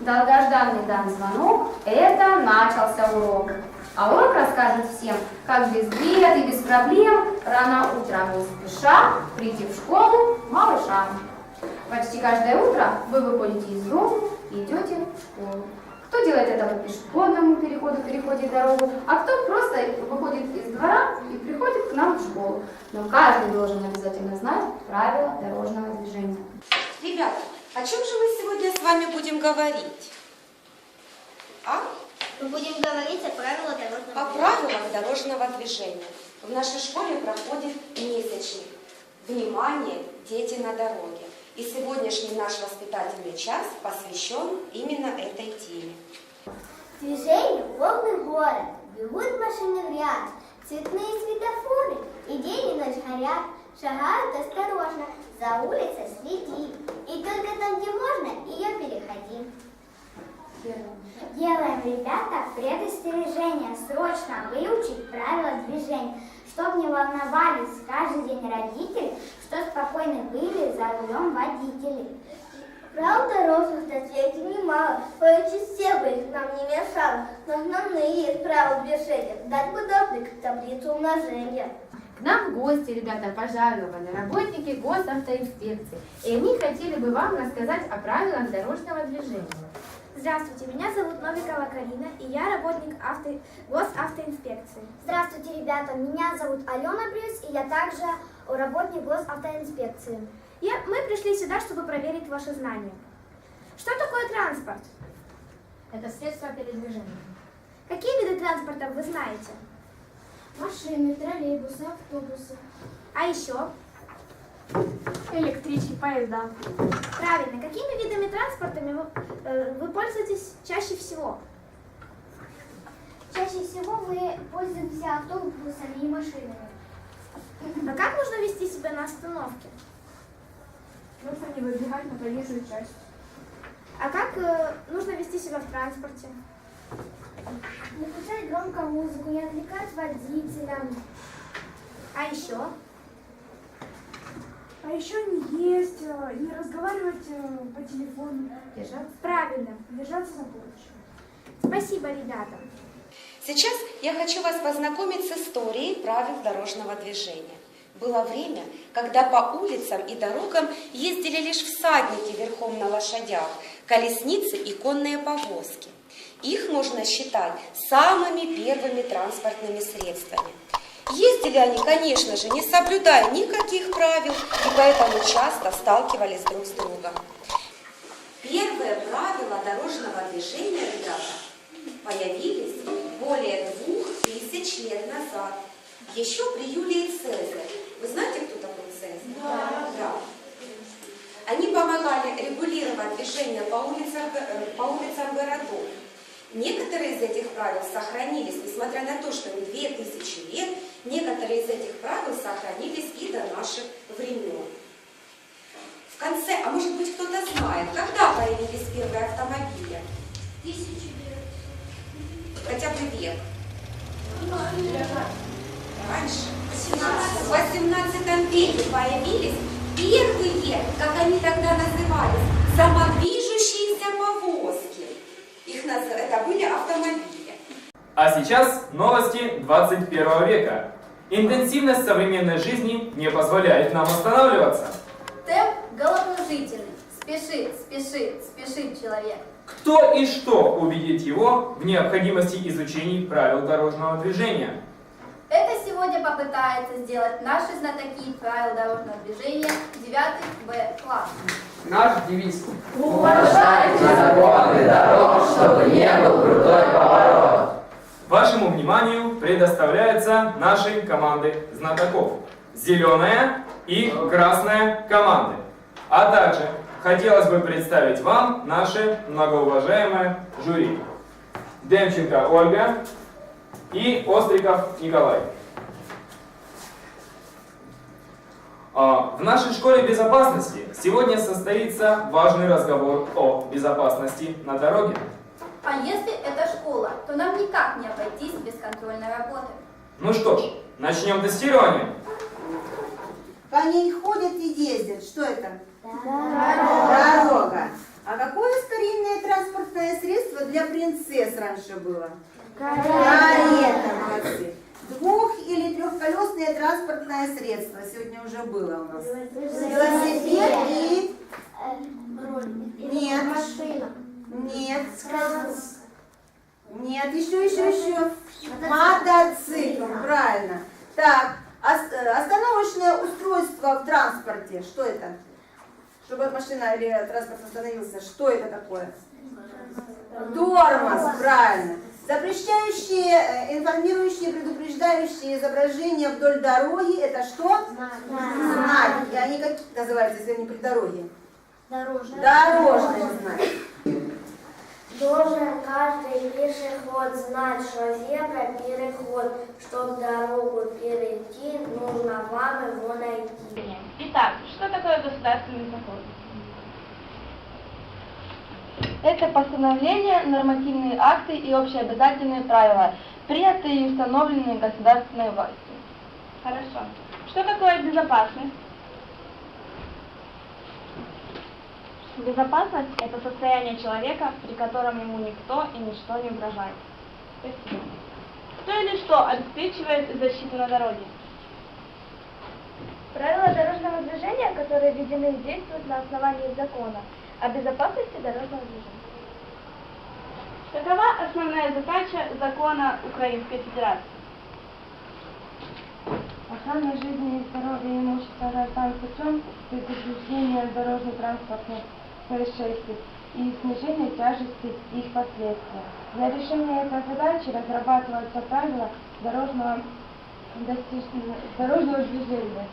Долгожданный дан звонок, это начался урок. А урок расскажет всем, как без бед и без проблем рано утром не спеша прийти в школу малышам. Почти каждое утро вы выходите из дома и идете в школу. Кто делает это по пешеходному переходу, переходит дорогу, а кто просто выходит из двора и приходит к нам в школу. Но каждый должен обязательно знать правила дорожного движения. Ребята, о чем же мы сегодня с вами будем говорить? А? Мы будем говорить о правилах дорожного О правилах дорожного движения. В нашей школе проходит месячник. Внимание, дети на дороге. И сегодняшний наш воспитательный час посвящен именно этой теме. Движение полный город, бегут машины в ряд, цветные светофоры. И день и ночь горят, шагают осторожно, за улицей следи, и только там, где можно, ее переходи. Делаем, ребята, предостережение, срочно выучить правила движения, чтоб не волновались каждый день родители, что спокойны были за рулем водители. Правил дорожных на свете немало, выучить все бы их нам не мешало, но основные есть правила движения. Дать бы должны таблицу умножения. К нам в гости, ребята, пожаловали работники госавтоинспекции. И они хотели бы вам рассказать о правилах дорожного движения. Здравствуйте, меня зовут Новикова Карина, и я работник авто... госавтоинспекции. Здравствуйте, ребята, меня зовут Алена Брюс, и я также работник госавтоинспекции. И мы пришли сюда, чтобы проверить ваши знания. Что такое транспорт? Это средство передвижения. Какие виды транспорта вы знаете? Машины, троллейбусы, автобусы. А еще? Электрички, поезда. Правильно, какими видами транспортами вы, э, вы пользуетесь чаще всего? Чаще всего мы пользуемся автобусами и машинами. А как нужно вести себя на остановке? Нужно не выбегать на проезжую часть. А как э, нужно вести себя в транспорте? Не включать громко музыку, не отвлекать водителя. А еще? А еще не есть, э, не разговаривать э, по телефону, Держаться. Правильно. держаться за поручень. Спасибо, ребята. Сейчас я хочу вас познакомить с историей правил дорожного движения. Было время, когда по улицам и дорогам ездили лишь всадники верхом на лошадях, колесницы и конные повозки. Их можно считать самыми первыми транспортными средствами. Ездили они, конечно же, не соблюдая никаких правил, и поэтому часто сталкивались друг с другом. Первые правила дорожного движения, ребята, появились более двух тысяч лет назад, еще при Юлии Цезаре. Вы знаете, кто такой Цезарь? Да. Они помогали регулировать движение по улицам, э, по улицам городов. Некоторые из этих правил сохранились, несмотря на то, что им две тысячи лет, некоторые из этих правил сохранились и до наших времен. В конце, а может быть кто-то знает, когда появились первые автомобили? Хотя бы век. Раньше. В 18 веке появились первые, как они тогда назывались, самодвижущиеся повозки. Их наз... Это были автомобили. А сейчас новости 21 века. Интенсивность современной жизни не позволяет нам останавливаться. Темп головокружительный. Спешит, спешит, спешит человек. Кто и что убедит его в необходимости изучения правил дорожного движения? Это сегодня попытается сделать наши знатоки правил дорожного движения 9 Б класс. Наш девиз. Вашему вниманию предоставляются наши команды знатоков. Зеленая и красная команды. А также хотелось бы представить вам наше многоуважаемое жюри. Демченко Ольга и Остриков Николай. А, В нашей школе безопасности сегодня состоится важный разговор о безопасности на дороге. А если это школа, то нам никак не обойтись без контрольной работы. Ну что ж, начнем тестирование. По ней ходят и ездят. Что это? Дорога. А какое старинное транспортное средство для принцесс раньше было? Карета, молодцы. Двух- или трехколесное транспортное средство сегодня уже было у нас. Велосипед и... Нет. Нет. Нет, еще, еще, еще. Мотоцикл, правильно. Так, ос- остановочное устройство в транспорте. Что это? Чтобы машина или транспорт остановился. Что это такое? Тормоз, правильно. Запрещающие, э, информирующие, предупреждающие изображения вдоль дороги, это что? Знаки. И они как называются, если они при дороге? Дорожный. Дорожные знаки. Должен каждый пешеход знать, что зебра переход. Чтоб дорогу перейти, нужно вам его найти. Итак, что такое государственный закон? Это постановления, нормативные акты и общеобязательные правила, принятые и установленные государственной властью. Хорошо. Что такое безопасность? Безопасность – это состояние человека, при котором ему никто и ничто не угрожает. Спасибо. Кто или что обеспечивает защиту на дороге? Правила дорожного движения, которые введены и действуют на основании закона о безопасности дорожного движения. Какова основная задача закона Украинской Федерации? Охрана жизни и здоровья и имущества граждан путем предупреждения дорожно-транспортных происшествий и снижения тяжести их последствий. Для решения этой задачи разрабатываются правила дорожного, достиж- дорожного движения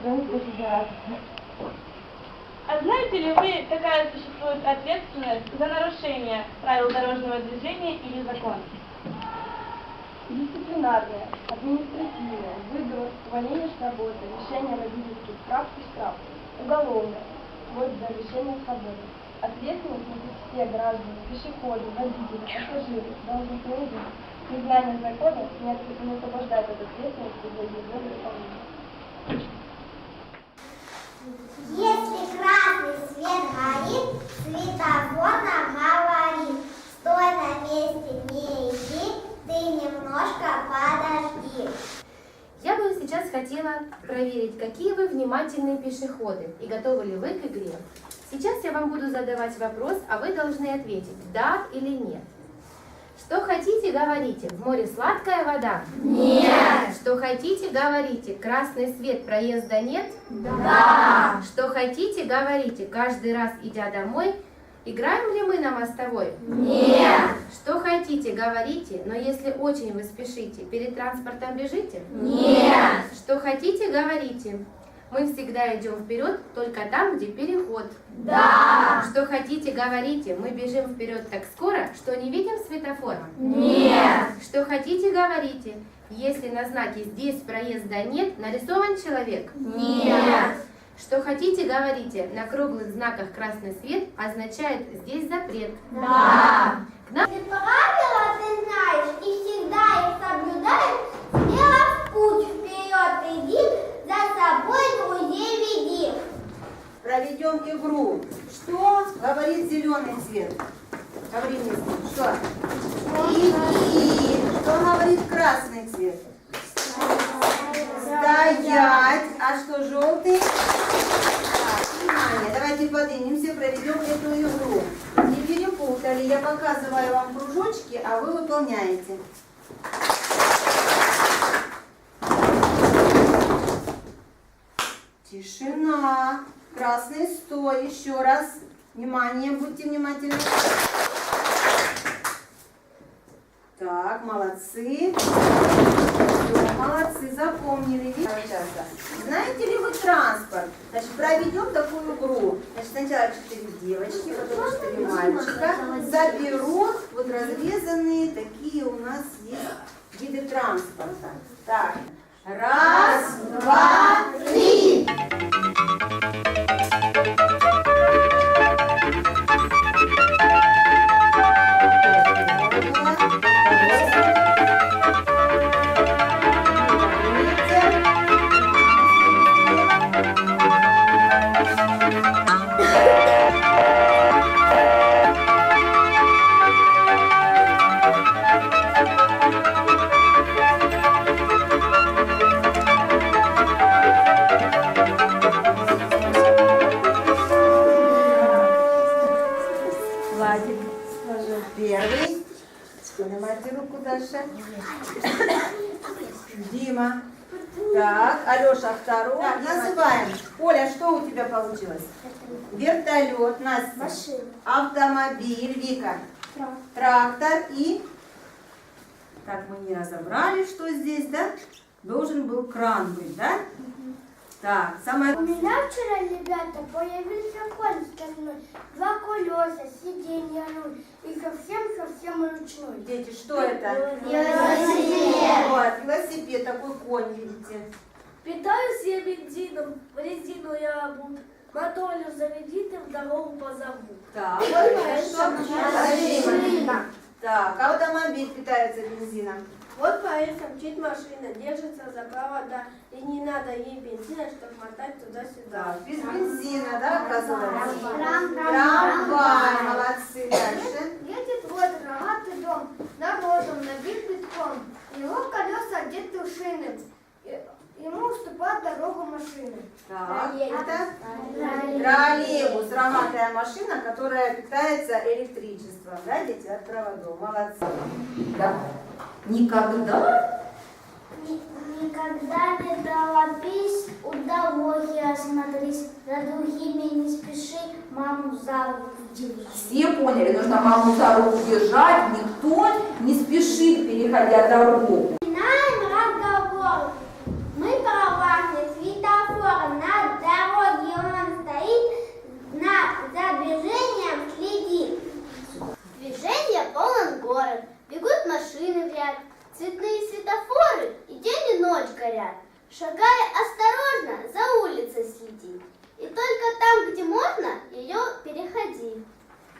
Украинской Федерации. А знаете ли вы, какая существует ответственность за нарушение правил дорожного движения или закона? Дисциплинарная, административная, выговор, увольнение с работы, лишение родительских прав и штраф, уголовная, вплоть до лишения свободы. Ответственность несут все граждане, пешеходы, водители, пассажиры, должны люди. Незнание закона не освобождает от ответственности за его выполнение. Если красный свет горит, светофор нам говорит, стой на месте, не иди, ты немножко подожди. Я бы проверить, какие вы внимательные пешеходы и готовы ли вы к игре. Сейчас я вам буду задавать вопрос, а вы должны ответить «да» или «нет». Что хотите, говорите. В море сладкая вода? Нет. Что хотите, говорите. Красный свет, проезда нет? Да. Что хотите, говорите. Каждый раз, идя домой, играем ли мы на мостовой? Нет. Что хотите, говорите. Но если очень вы спешите, перед транспортом бежите? Нет. Что хотите, говорите. Мы всегда идем вперед, только там, где переход. Да. Что хотите, говорите. Мы бежим вперед так скоро, что не видим светофора. Нет. Что хотите, говорите. Если на знаке «Здесь проезда нет» нарисован человек? Нет. Что хотите, говорите. На круглых знаках красный свет означает «Здесь запрет». Да. Нам Ты правила ты знаешь и всегда их соблюдаешь, смело в путь вперед иди, за собой друзей веди. Проведем игру. Что говорит зеленый цвет? Говори мне, что? Иди. Что говорит красный цвет? Стоять. А что желтый? Так, внимание, давайте поднимемся, проведем эту игру. Не перепутали, я показываю вам кружочки, а вы выполняете. Тишина. Красный стой. Еще раз. Внимание, будьте внимательны. Так, молодцы. Молодцы, запомнили. Знаете ли вы транспорт? Значит, проведем такую игру. Значит, сначала четыре девочки, потом четыре мальчика. Заберут вот разрезанные такие у нас есть виды транспорта. Так, раз, два, три. Руку дальше. Дима. Так, Алеша второй. Так, называем. Оля, что у тебя получилось? Вертолет, Настя. Машина. Автомобиль, Вика. Трактор и... Так, мы не разобрали, что здесь, да? Должен был кран быть, да? Так, самое... У меня вчера, ребята, появился конь стальной, два колеса, сиденье, руль и совсем-совсем ручной. Дети, что это? Велосипед. Вот, велосипед, такой конь, видите. Питаюсь я бензином, в резину я обут, моторю заведите, в дорогу позову. Так, что? Машина. Так, автомобиль питается бензином. Вот по рельсам мчит машина, держится за провода, и не надо ей бензина, чтобы мотать туда-сюда. Без бензина, да, оказывается? Трам, трам, Трамвай, молодцы, дальше. Едет вот рогатый дом, дорожен набит битком. Его колеса одеты в шины. И- Ему уступает Так, это троллейбус, рогатая машина, которая питается электричеством, да, дети, от проводов. Молодцы. Да. Никогда Ни- Никогда не торопись, у дороги осмотрись, за другими не спеши, маму за руку держи. все поняли, нужно маму за руку держать, никто не спешит, переходя дорогу. Начинаем разговор. Мы проводим светофор на дороге, он стоит, на, за движением следит. Движение полон город, бегут машины в ряд, цветные светофоры и день и ночь горят. Шагая осторожно, за улицей следи. И только там, где можно, ее переходи.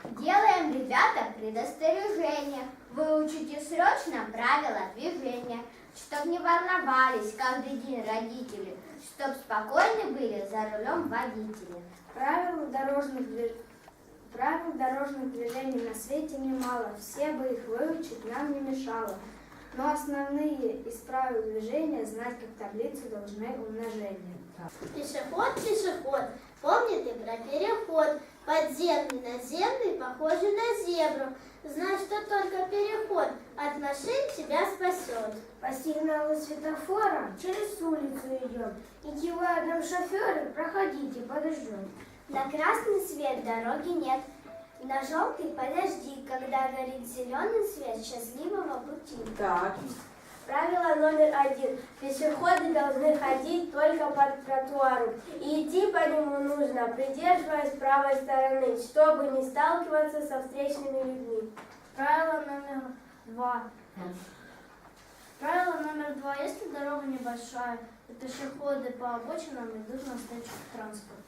Делаем, ребята, предостережение. Выучите срочно правила движения, чтоб не волновались каждый день родители, чтоб спокойны были за рулем водители. Правил дорожных, движ- правил дорожных движений на свете немало, все бы их выучить нам не мешало. Но основные из правил движения знать как таблицу должны умножения. Пешеход, пешеход, помните про переход, подземный, наземный, похожий на зебру. Знай, что только переход от машин тебя спасет. По сигналу светофора через улицу идем. И кивают нам шоферы, проходите, подождем. На красный свет дороги нет. На желтый подожди, когда горит зеленый свет счастливого пути. Так, Правило номер один. Пешеходы должны ходить только по тротуару. И идти по нему нужно, придерживаясь правой стороны, чтобы не сталкиваться со встречными людьми. Правило номер два. Правило номер два. Если дорога небольшая, и пешеходы по обочинам идут навстречу транспорту.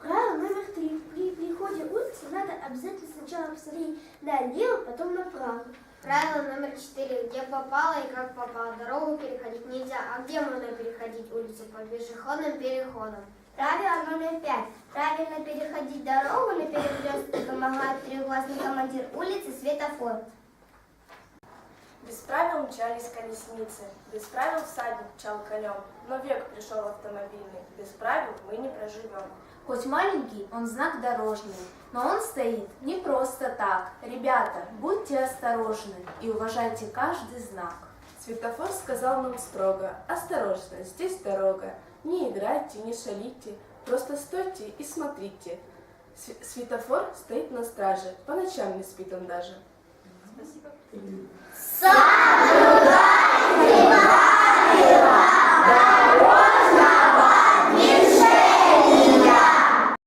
Правило номер три. При переходе улицы надо обязательно сначала посмотреть налево, потом направо. Правило номер четыре. Где попало и как попало. Дорогу переходить нельзя. А где можно переходить улицу? По пешеходным переходам. Правило номер пять. Правильно переходить дорогу на перекрестке помогает треугласный командир улицы светофор. Без правил мчались колесницы, без правил всадник мчал конем, но век пришел автомобильный, без правил мы не проживем. Хоть маленький, он знак дорожный, но он стоит не просто так. Ребята, будьте осторожны и уважайте каждый знак. Светофор сказал нам строго, осторожно, здесь дорога. Не играйте, не шалите, просто стойте и смотрите. Св- Светофор стоит на страже, по ночам не спит он даже. Соблюдайте